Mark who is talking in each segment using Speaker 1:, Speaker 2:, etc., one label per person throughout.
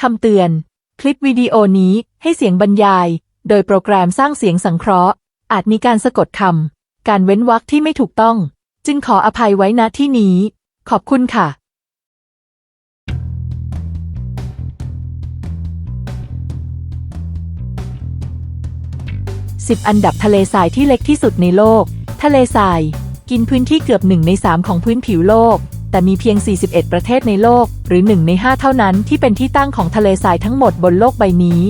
Speaker 1: คำเตือน คลิปวิดีโอนี้ให้เสียงบรรยาย โดยโปรแกรมสร้างเสียงสังเคราะห์ อาจมีการสะกดคำ การเว้นวรรคที่ไม่ถูกต้อง จึงขออภัยไว้ณที่นี้ ขอบคุณค่ะ 10 อันดับทะเลทรายที่เล็กที่สุดในโลก ทะเลทราย กินพื้นที่เกือบ1ใน3ของพื้นผิวโลก แต่มีเพียง 41 ประเทศในโลก หรือ 1 ใน 5 เท่านั้นที่เป็นที่ตั้งของทะเลทรายทั้งหมดบนโลกใบนี้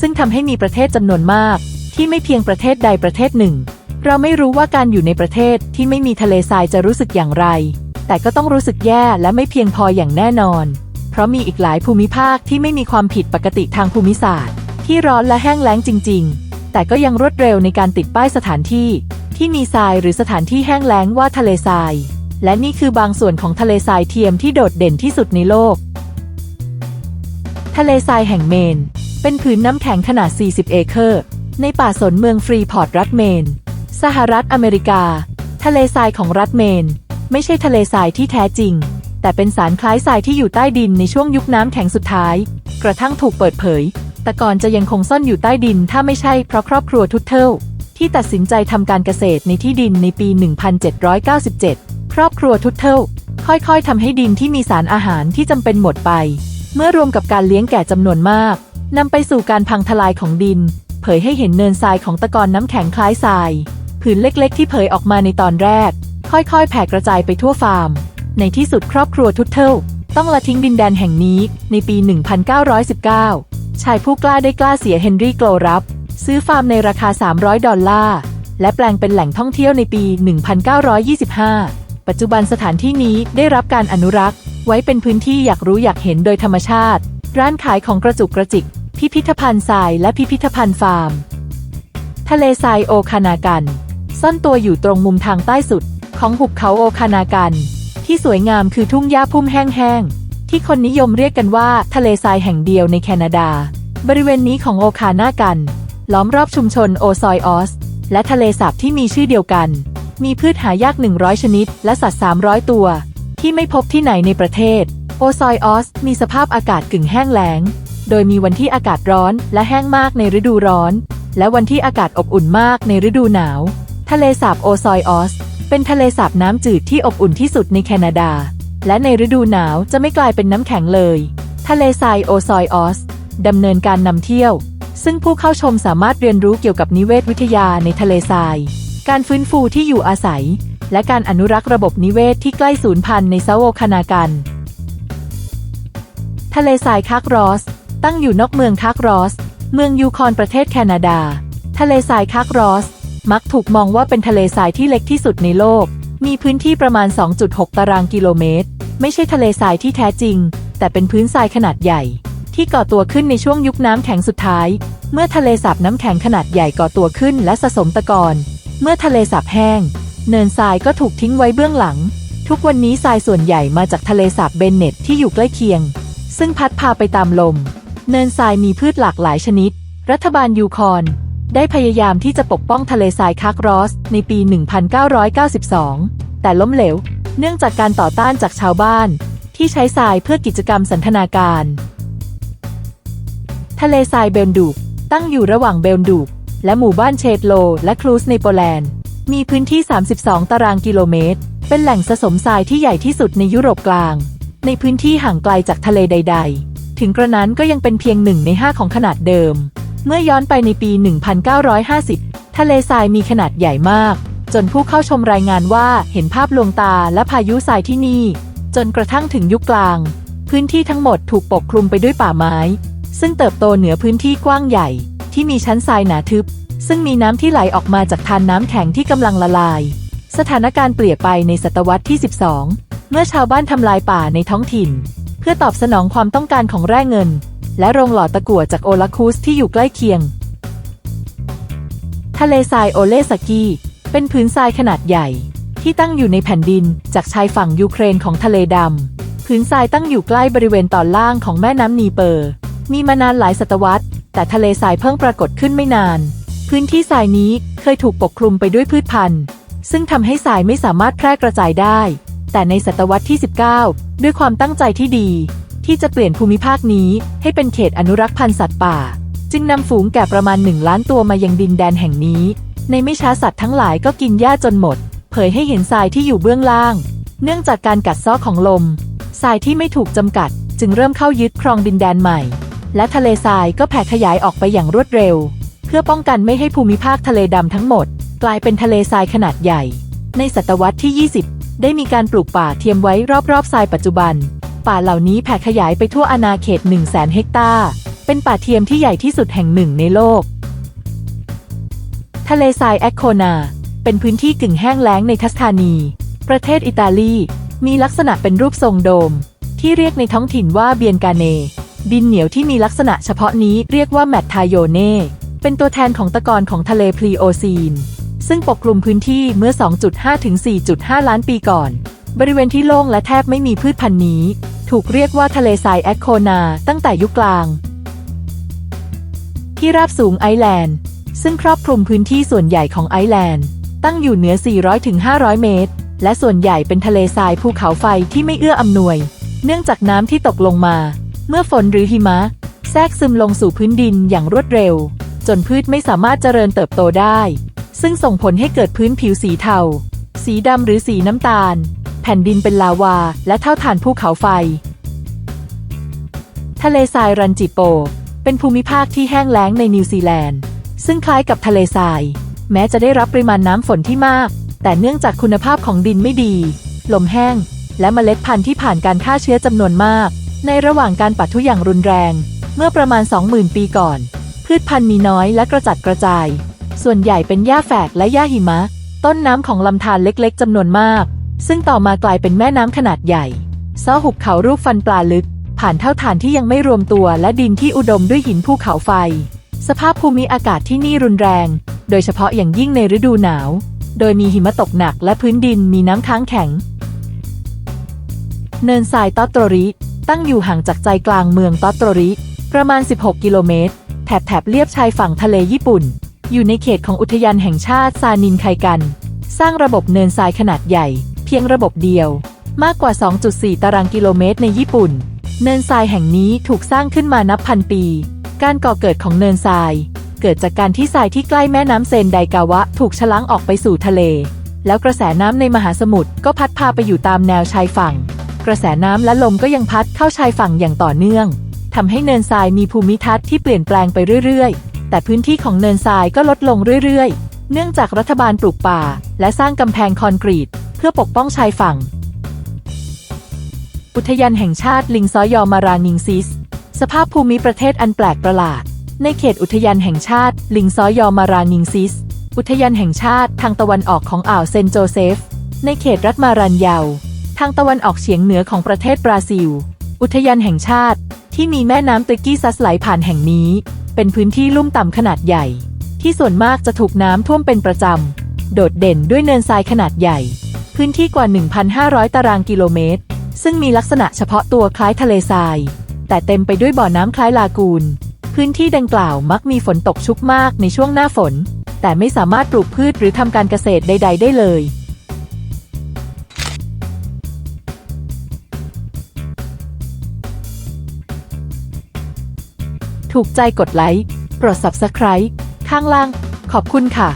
Speaker 1: ซึ่งทำให้มีประเทศจำนวนมาก ที่ไม่เพียงประเทศใดประเทศหนึ่ง เราไม่รู้ว่าการอยู่ในประเทศที่ไม่มีทะเลทรายจะรู้สึกอย่างไร แต่ก็ต้องรู้สึกแย่และไม่เพียงพออย่างแน่นอน เพราะมีอีกหลายภูมิภาคที่ไม่มีความผิดปกติทางภูมิศาสตร์ ที่ร้อนและแห้งแล้งจริง ๆ แต่ก็ยังรวดเร็วในการติดป้ายสถานที่ ที่มีทรายหรือสถานที่แห้งแล้งว่าทะเลทราย และนี่คือบางส่วนของทะเลทรายเทียมที่โดดเด่นที่สุดในโลก ทะเลทรายแห่งเมน เป็นผืนน้ำแข็งขนาด 40 เอเคอร์ ในป่าสนเมืองฟรีพอร์ตรัฐเมน สหรัฐอเมริกา ทะเลทรายของรัฐเมน ไม่ใช่ทะเลทรายที่แท้จริง แต่เป็นสารคล้ายทรายที่อยู่ใต้ดินในช่วงยุคน้ำแข็งสุดท้าย กระทั่งถูกเปิดเผย แต่ก่อนจะยังคงซ่อนอยู่ใต้ดินถ้าไม่ใช่เพราะครอบครัวทุตเทิลที่ตัดสินใจทำการเกษตรในที่ดินในปี 1797 รอบครัวทุตเทิลค่อยๆทำให้ดินที่มีสารอาหารที่จำเป็นหมดไป เมื่อรวมกับการเลี้ยงแก่จำนวนมากนำไปสู่การพังทลายของดิน เผยให้เห็นเนินทรายของตะกอนน้ำแข็งคล้ายทรายผืนเล็กๆ ที่เผยออกมาในตอนแรก ค่อยๆ แผ่กระจายไปทั่วฟาร์ม ในที่สุดครอบครัวทุตเทิลต้องละทิ้งดินแดนแห่งนี้ในปี 1919 ชายผู้กล้าได้กล้าเสียเฮนรี่โกลรับ ซื้อฟาร์มในราคา 300 ดอลลาร์ และแปลงเป็นแหล่งท่องเที่ยวในปี 1925 ปัจจุบันสถานที่นี้ได้รับการอนุรักษ์ ไว้เป็นพื้นที่อยากรู้อยากเห็นโดยธรรมชาติ ร้านขายของกระจุกกระจิก พิพิธภัณฑ์ทรายและพิพิธภัณฑ์ฟาร์ม ทะเลทรายโอคานากัน ซ่อนตัวอยู่ตรงมุมทางใต้สุด ของหุบเขาโอคานากัน ที่สวยงามคือทุ่งหญ้าพุ่มแห้งๆที่คนนิยมเรียกกันว่าทะเลทรายแห่งเดียวในแคนาดา บริเวณนี้ของโอคานากัน ล้อมรอบชุมชนโอซอยออสและทะเลสาบที่มีชื่อเดียวกัน มีพืชหายาก 100 ชนิด และสัตว์ 300 ตัว ที่ไม่พบที่ไหนในประเทศ โอซอยออส มีสภาพอากาศกึ่งแห้งแล้ง โดยมีวันที่อากาศร้อนและแห้งมากในฤดูร้อน และวันที่อากาศอบอุ่นมากในฤดูหนาว ทะเลสาบโอซอยออส เป็นทะเลสาบน้ำจืดที่อบอุ่นที่สุดในแคนาดา และในฤดูหนาวจะไม่กลายเป็นน้ำแข็งเลย ทะเลทรายโอซอยออสดำเนินการนำเที่ยว ซึ่งผู้เข้าชมสามารถเรียนรู้เกี่ยวกับนิเวศวิทยาในทะเลทราย การฟื้นฟูที่อยู่อาศัย และการอนุรักษ์ระบบนิเวศที่ใกล้สูญพันธุ์ในเซาโอคานากัน ทะเลทรายคักรอส ตั้งอยู่นอกเมืองคักรอส เมืองยูคอนประเทศแคนาดา ทะเลทรายคักรอส มักถูกมองว่าเป็นทะเลทรายที่เล็กที่สุดในโลก มีพื้นที่ประมาณ 2.6 ตารางกิโลเมตร ไม่ใช่ทะเลทรายที่แท้จริง แต่เป็นพื้นทรายขนาดใหญ่ ที่ก่อตัวขึ้นในช่วงยุคน้ำแข็งสุดท้าย เมื่อทะเลสาบน้ำแข็งขนาดใหญ่ก่อตัวขึ้นและสะสมตะกอน เมื่อทะเลสาบแห้ง เนินทรายก็ถูกทิ้งไว้เบื้องหลัง ทุกวันนี้ทรายส่วนใหญ่มาจากทะเลสาบเบนเน็ตที่อยู่ใกล้เคียง ซึ่งพัดพาไปตามลม เนินทรายมีพืชหลากหลายชนิด รัฐบาลยูคอนได้พยายามที่จะปกป้องทะเลทรายคักรอส ในปี 1992 แต่ล้มเหลว เนื่องจากการต่อต้านจากชาวบ้าน ที่ใช้ทรายเพื่อกิจกรรมสันทนาการ ทะเลทรายเบลดูกตั้งอยู่ระหว่างเบลดูก และหมู่บ้านเชดโล และครูสในโปแลนด์ มีพื้นที่ 32 ตารางกิโลเมตร เป็นแหล่งสะสมทรายที่ใหญ่ที่สุดในยุโรปกลาง ในพื้นที่ห่างไกลจากทะเลใด ๆ ถึงกระนั้นก็ยังเป็นเพียงหนึ่งในห้าของขนาดเดิม เมื่อย้อนไปในปี 1950 ทะเลทรายมีขนาดใหญ่มาก จนผู้เข้าชมรายงานว่าเห็นภาพลวงตาและพายุทรายที่นี่ จนกระทั่งถึงยุคกลาง พื้นที่ทั้งหมดถูกปกคลุมไปด้วยป่าไม้ ซึ่งเติบโตเหนือพื้นที่กว้างใหญ่ ที่มีชั้นทรายหนาทึบ ซึ่งมีน้ำที่ไหลออกมาจากทานน้ำแข็งที่กำลังละลาย สถานการณ์เปลี่ยนไปในศตวรรษที่ 12 เมื่อชาวบ้านทำลายป่าในท้องถิ่น เพื่อตอบสนองความต้องการของแร่เงิน และโรงหล่อตะกั่วจากโอลาคูสที่อยู่ใกล้เคียง ทะเลทรายโอเลสกีเป็นพื้นทรายขนาดใหญ่ ที่ตั้งอยู่ในแผ่นดินจากชายฝั่งยูเครนของทะเลดำพื้นทรายตั้งอยู่ใกล้บริเวณตอนล่างของแม่น้ำนีเปอร์ มีมานานหลายศตวรรษ แต่ทะเลทรายเพิ่งปรากฏขึ้นไม่นาน พื้นที่ทรายนี้เคยถูกปกคลุมไปด้วยพืชพันธุ์ ซึ่งทำให้ทรายไม่สามารถแพร่กระจายได้ แต่ในศตวรรษที่ 19 ด้วยความตั้งใจที่ดี ที่จะเปลี่ยนภูมิภาคนี้ให้เป็นเขตอนุรักษ์พันธุ์สัตว์ป่า จึงนำฝูงแกะประมาณหนึ่งล้านตัวมายังดินแดนแห่งนี้ ในไม่ช้าสัตว์ทั้งหลายก็กินหญ้าจนหมด เผยให้เห็นทรายที่อยู่เบื้องล่าง เนื่องจากการกัดเซ้อของลมทรายที่ไม่ถูกจำกัด จึงเริ่มเข้ายึดครองดินแดนใหม่ และทะเลทรายก็แผ่ขยายออกไปอย่างรวดเร็ว เพื่อป้องกันไม่ให้ภูมิภาคทะเลดำทั้งหมด กลายเป็นทะเลทรายขนาดใหญ่ ในศตวรรษที่ 20 ได้มีการปลูกป่าเทียมไว้รอบๆทรายปัจจุบัน ป่าเหล่านี้แผ่ขยายไปทั่วอาณาเขต 1 0 0 0 0แสนเฮกตาร์เป็นป่าเทียมที่ใหญ่ที่สุดแห่งหนึ่งในโลก ทะเลทรายแอคโคนา เป็นพื้นที่กึ่งแห้งแล้งในทัสคานี ประเทศอิตาลี มีลักษณะเป็นรูปทรงโดม ที่เรียกในท้องถิ่นว่าเบียนกาเน ดินเหนียวที่มีลักษณะเฉพาะนี้เรียกว่าแมททายโยเน่เป็นตัวแทนของตะกอนของทะเลพลีโอซีน ซึ่งปกคลุมพื้นที่เมื่อ 2.5 ถึง 4.5 ล้านปีก่อน บริเวณที่โล่งและแทบไม่มีพืชพันธุ์นี้ ถูกเรียกว่าทะเลทรายแอคโคนา ตั้งแต่ยุคกลาง ที่ราบสูงไอแลนด์ ซึ่งครอบคลุมพื้นที่ส่วนใหญ่ของไอแลนด์ ตั้งอยู่เหนือ 400ถึง500 เมตร และส่วนใหญ่เป็นทะเลทรายภูเขาไฟที่ไม่เอื้ออำนวย เนื่องจากน้ำที่ตกลงมา เมื่อฝนหรือหิมะ แทรกซึมลงสู่พื้นดินอย่างรวดเร็ว จนพืชไม่สามารถเจริญเติบโตได้ ซึ่งส่งผลให้เกิดพื้นผิวสีเทา สีดำหรือสีน้ำตาล แผ่นดินเป็นลาวา และเท่าฐานภูเขาไฟ ทะเลทรายรันจิโป เป็นภูมิภาคที่แห้งแล้งในนิวซีแลนด์ ซึ่งคล้ายกับทะเลทราย แม้จะได้รับปริมาณน้ำฝนที่มาก แต่เนื่องจากคุณภาพของดินไม่ดี ลมแห้ง และเมล็ดพันธุ์ที่ผ่านการฆ่าเชื้อจำนวนมาก ในระหว่างการปัดทุอย่างรุนแรง เมื่อประมาณ 20,000 ปีก่อน พืชพันธุ์มีน้อยและกระจัดกระจาย ส่วนใหญ่เป็นหญ้าแฝกและหญ้าหิมะ ต้นน้ำของลำธารเล็กๆจำนวนมาก ซึ่งต่อมากลายเป็นแม่น้ำขนาดใหญ่ซ้อหุบเขารูปฟันปลาลึก ผ่านเท่าฐานที่ยังไม่รวมตัวและดินที่อุดมด้วยหินภูเขาไฟ สภาพภูมิอากาศที่นี่รุนแรง โดยเฉพาะอย่างยิ่งในฤดูหนาว โดยมีหิมะตกหนักและพื้นดินมีน้ำค้างแข็ง เนินทรายตอตโตริ ตั้งอยู่ห่างจากใจกลางเมืองตอตโตริ ประมาณ 16 กิโลเมตร แถบแถบเลียบชายฝั่งทะเลญี่ปุ่น อยู่ในเขตของอุทยานแห่งชาติซานินไคกัน สร้างระบบเนินทรายขนาดใหญ่ เพียงระบบเดียว มากกว่า 2.4 ตารางกิโลเมตรในญี่ปุ่น เนินทรายแห่งนี้ถูกสร้างขึ้นมานับพันปี การก่อเกิดของเนินทราย เกิดจากการที่ทรายที่ใกล้แม่น้ำเซนไดกาวะ ถูกชะล้างออกไปสู่ทะเล แล้วกระแสน้ำในมหาสมุทรก็พัดพาไปอยู่ตามแนวชายฝั่ง กระแสน้ำและลมก็ยังพัดเข้าชายฝั่งอย่างต่อเนื่องทำให้เนินทรายมีภูมิทัศน์ที่เปลี่ยนแปลงไปเรื่อยๆ แต่พื้นที่ของเนินทรายก็ลดลงเรื่อยๆ เนื่องจากรัฐบาลปลูกป่า และสร้างกำแพงคอนกรีต เพื่อปกป้องชายฝั่ง อุทยานแห่งชาติลิงซอยอมารานิงซิส สภาพภูมิประเทศอันแปลกประหลาด ในเขตอุทยานแห่งชาติ ลิงซอยอมารานิงซิส อุทยานแห่งชาติทางตะวันออกของอ่าวเซนโจเซฟ ในเขตรัฐมารันเยา ทางตะวันออกเฉียงเหนือของประเทศบราซิล อุทยานแห่งชาติ ที่มีแม่น้ำตริกกี้ซัสไหลผ่านแห่งนี้ เป็นพื้นที่ลุ่มต่ำขนาดใหญ่ ที่ส่วนมากจะถูกน้ำท่วมเป็นประจำ โดดเด่นด้วยเนินทรายขนาดใหญ่ พื้นที่กว่า 1,500 ตารางกิโลเมตร ซึ่งมีลักษณะเฉพาะตัวคล้ายทะเลทราย แต่เต็มไปด้วยบ่อน้ำคล้ายลากูน พื้นที่ดังกล่าวมักมีฝนตกชุกมากในช่วงหน้าฝน แต่ไม่สามารถปลูกพืชหรือทำการเกษตรใด ๆ ได้เลย ถูกใจกดไลค์ กด Subscribe ข้างล่าง ขอบคุณค่ะ